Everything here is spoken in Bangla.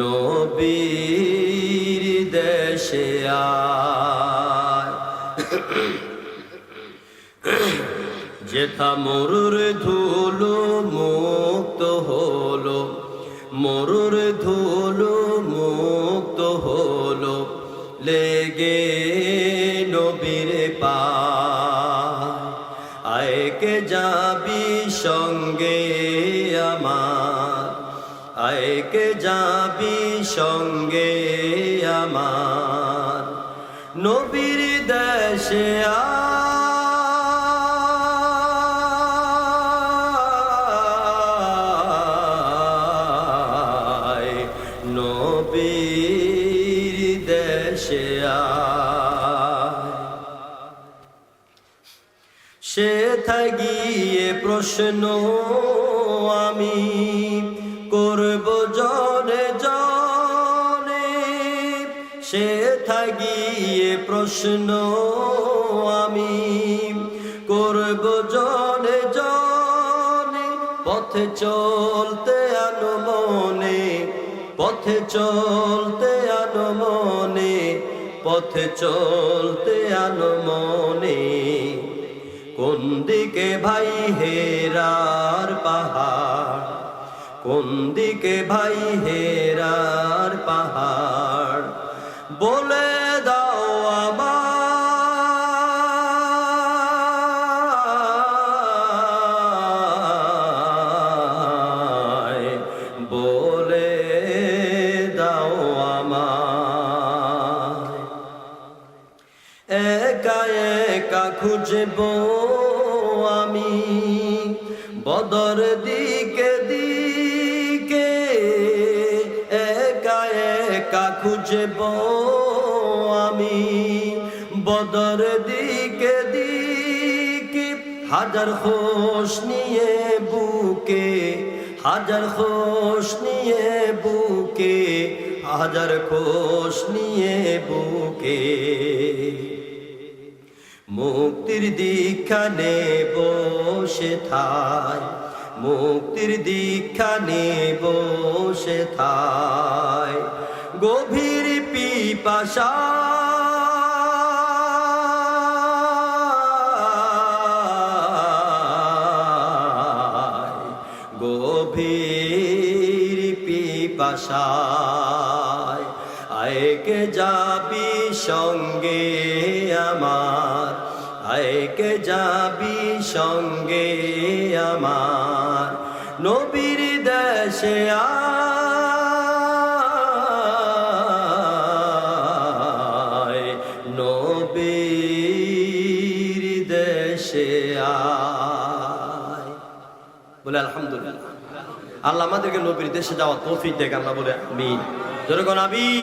নবীর দেশে যেথা মরুর ধুলো মুক্ত হলো, মরুর ধুলো মুক্ত হলো, লেগে নবীর পা আয়কে যাবি সঙ্গে আমার? আয়কে যাবি সঙ্গে আমার। নবীর দেশে নবীর দেশে সে গিয়ে প্রশ্ন গিয়ে প্রশ্ন আমি করব জনে জনে, পথে চলতে আনো মনে, পথে চলতে আনো মনে, পথে চলতে আনো মনে। কোন দিকে ভাই হেরার পাহাড়? কোন দিকে ভাই হেরার পাহাড়? বলে দাও আমায় বলে দাও আমায়। একা একা খুঁজব আমি বদর দিকে দিকে একা খুঁজব আমি? বদর দিকে দিকে হাজার খোশ নিয়ে বুকে, হাজার খোশ নিয়ে বুকে, হাজার খোশ নিয়ে বুকে। মুক্তির দীক্ষা নে বসে থাই মুক্তির দীক্ষা নে বসে থাই গভীর পিপাসা। গভীর পিপাসায় আয়কে যাবি সঙ্গে আমার, আয়কে যাবি সঙ্গে আমার। নবীর দেশে আয় আয়। বলে, আলহামদুলিল্লাহ। আল্লাহ আমাদেরকে নবীর দেশে যাওয়া তৌফিক দেখ, আল্লাহ বলে আমি যেরকম আমি